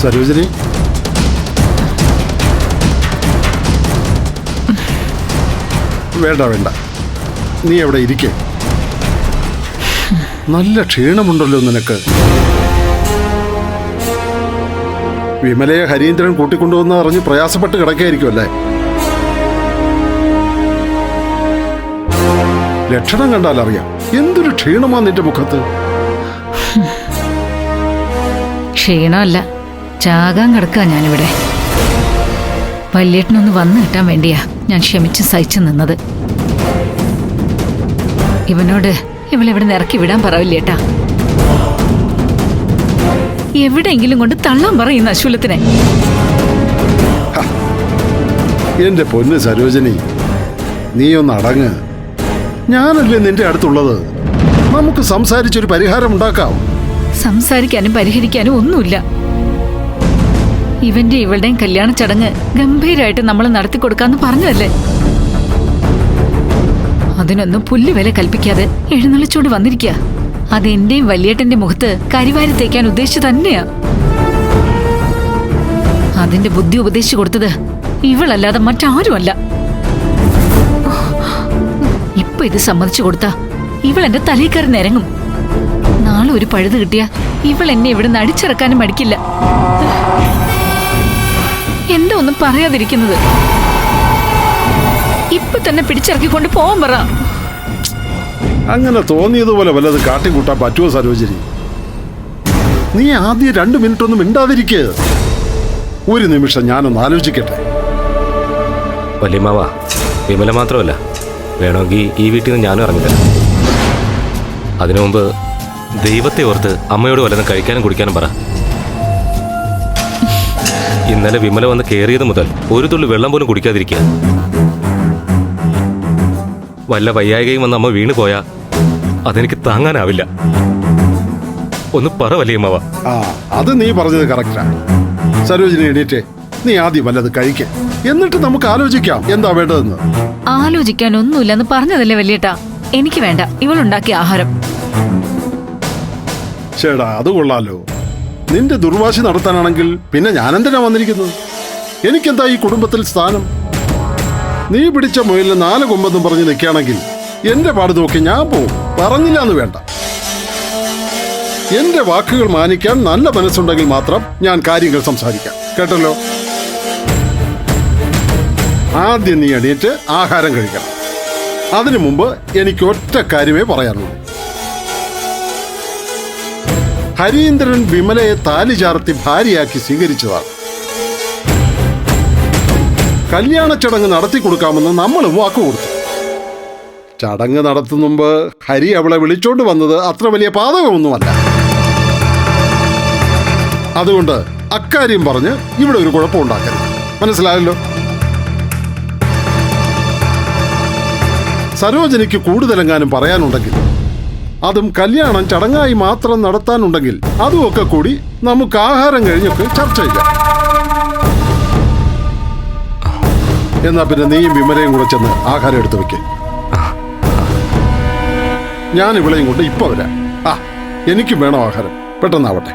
സരോജിനി വേണ്ട വേണ്ട. നീ അവിടെ ഇരിക്കേ. നല്ല ക്ഷീണമുണ്ടല്ലോ നിനക്ക്. വിമലയെ ഹരീന്ദ്രൻ കൂട്ടിക്കൊണ്ടുവന്ന് അറിഞ്ഞ് പ്രയാസപ്പെട്ട് കിടക്കായിരിക്കുമല്ലേ ലക്ഷണം കണ്ടാൽ അറിയാം. എന്തൊരു ക്ഷീണമാ നിന്റെ മുഖത്ത്? ക്ഷീണമല്ല. ചാകാൻ കിടക്കുക ഞാനിവിടെ. വല്യേട്ടനൊന്ന് വന്നു കിട്ടാൻ വേണ്ടിയാ ഞാൻ ക്ഷമിച്ച് സഹിച്ചു നിന്നത്. ഇവനോട് ഇവളെവിടെ നിറക്കി ഇറക്കി വിടാൻ പറവില്ലേട്ടാ. എവിടെയെങ്കിലും കൊണ്ട് തള്ളാൻ പറയുന്ന അശൂലത്തിനെ എന്റെ പൊന്ന് സരോജനി നീ ഒന്ന് അടങ്ങ്. ഞാനല്ലേ നിന്റെ അടുത്തുള്ളത്? നമുക്ക് സംസാരിച്ചൊരു പരിഹാരം ഉണ്ടാക്കാം. സംസാരിക്കാനും പരിഹരിക്കാനും ഒന്നുമില്ല. ഇവന്റെ ഇവളുടെയും കല്യാണ ചടങ്ങ് ഗംഭീരമായിട്ട് നമ്മൾ നടത്തി കൊടുക്കാന്ന് പറഞ്ഞതല്ലേ? അതിനൊന്നും പുല്ല് വില കൽപ്പിക്കാതെ എഴുന്നള്ളിച്ചോണ്ട് വന്നിരിക്കുക അത് എന്റെയും വലിയേട്ടന്റെ മുഖത്ത് കരിവാരി തേക്കാൻ ഉദ്ദേശിച്ചു തന്നെയാ. അതിന്റെ ബുദ്ധി ഉപദേശിച്ചു കൊടുത്തത് ഇവളല്ലാതെ മറ്റാരുമല്ല. ഇപ്പൊ ഇത് സമ്മതിച്ചു കൊടുത്താ ഇവൾ എന്റെ തലയിൽ കയറി നിരങ്ങും. നാളെ ഒരു പഴുത് കിട്ടിയാ ഇവൾ എന്നെ ഇവിടെ അടിച്ചിറക്കാനും മടിക്കില്ല. എന്താ ഒന്നും പറയാതിരിക്കുന്നത്. ഇപ്പൊ തന്നെ പിടിച്ചിറക്കിക്കൊണ്ട് പോവാൻ പറ. അങ്ങനെ തോന്നിയതുപോലെ വല്ലത് കാട്ടിക്കൂട്ടാൻ പറ്റുമോ സരോജിനി? നീ ആദ്യം രണ്ട് മിനിറ്റ് ഒന്നും മിണ്ടാതിരിക്കുക ഒരു നിമിഷം ഞാനൊന്ന് ആലോചിക്കട്ടെ. വലിയമാവാ വിമല മാത്രമല്ല വേണമെങ്കിൽ ഈ വീട്ടിൽ നിന്ന് ഞാനും ഇറങ്ങിത്തരാം അതിനു മുമ്പ് ദൈവത്തെ ഓർത്ത് അമ്മയോട് വല്ലതും കഴിക്കാനും കുടിക്കാനും പറ. ഇന്നലെ വിമല വന്ന് കയറിയത് മുതൽ ഒരു തുള്ളി വെള്ളം പോലും കുടിക്കാതിരിക്കുക. വല്ല വയ്യായികയും വന്ന് അമ്മ വീണു പോയാ അതെനിക്ക് താങ്ങാനാവില്ല. ഒന്ന് പറ വല്യമ്മാവ. ആ അത് നീ പറഞ്ഞത് കറക്റ്റാ. സരോജിനി എണീറ്റേ നീ ആദ്യം വല്ലത് കഴിക്ക. എന്നിട്ട് നമുക്ക് ആലോചിക്കാം എന്താ വേണ്ടതെന്ന്. ആലോചിക്കാൻ ഒന്നുമില്ലെന്ന് പറഞ്ഞതല്ലേ വലിയട്ടാ. എനിക്ക് വേണ്ട ഇവളുണ്ടാക്കിയ ആഹാരം. ചേടാ അത് കൊള്ളാലോ. നിന്റെ ദുർവാശി നടത്താനാണെങ്കിൽ പിന്നെ ഞാനെന്തിനാ വന്നിരിക്കുന്നത്? എനിക്കെന്താ ഈ കുടുംബത്തിൽ സ്ഥാനം? നീ പിടിച്ച മുയലിന് നാല് കൊമ്പെന്നും പറഞ്ഞ് നിൽക്കുകയാണെങ്കിൽ എന്റെ പാട് നോക്കി ഞാൻ പോവും. പറഞ്ഞില്ല എന്ന് വേണ്ട. എന്റെ വാക്കുകൾ മാനിക്കാൻ നല്ല മനസ്സുണ്ടെങ്കിൽ മാത്രം ഞാൻ കാര്യങ്ങൾ സംസാരിക്കാം. കേട്ടല്ലോ? ആദ്യം നീ എണീറ്റ് ആഹാരം കഴിക്കണം. അതിനു മുമ്പ് എനിക്ക് ഒറ്റ കാര്യമേ പറയാനുള്ളൂ. ഹരീന്ദ്രൻ വിമലയെ താലി ചാർത്തി ഭാര്യയാക്കി സ്വീകരിച്ചതാണ്. കല്യാണ ചടങ്ങ് നടത്തി കൊടുക്കാമെന്ന് നമ്മളും വാക്ക് കൊടുത്തു. ചടങ്ങ് നടത്തും മുമ്പ് ഹരി അവളെ വിളിച്ചോണ്ട് വന്നത് അത്ര വലിയ പാതകമൊന്നുമല്ല. അതുകൊണ്ട് അക്കാര്യം പറഞ്ഞ് ഇവിടെ ഒരു കുഴപ്പം ഉണ്ടാക്കരുത്. മനസ്സിലായല്ലോ? സരോജനിക്ക് കൂടുതലെങ്ങാനും പറയാനുണ്ടെങ്കിൽ അതും കല്യാണം ചടങ്ങായി മാത്രം നടത്താനുണ്ടെങ്കിൽ അതുമൊക്കെ കൂടി നമുക്ക് ആഹാരം കഴിഞ്ഞൊക്കെ ചർച്ച ചെയ്യാം. എന്നാ പിന്നെ നീയും വിമലയും കൂടെ ചെന്ന് ആഹാരം എടുത്തു വെക്ക്. ഞാൻ ഇവിളെയും കൊണ്ട് ഇപ്പൊ വരാം. ആ എനിക്കും വേണം ആഹാരം. പെട്ടെന്നാവട്ടെ.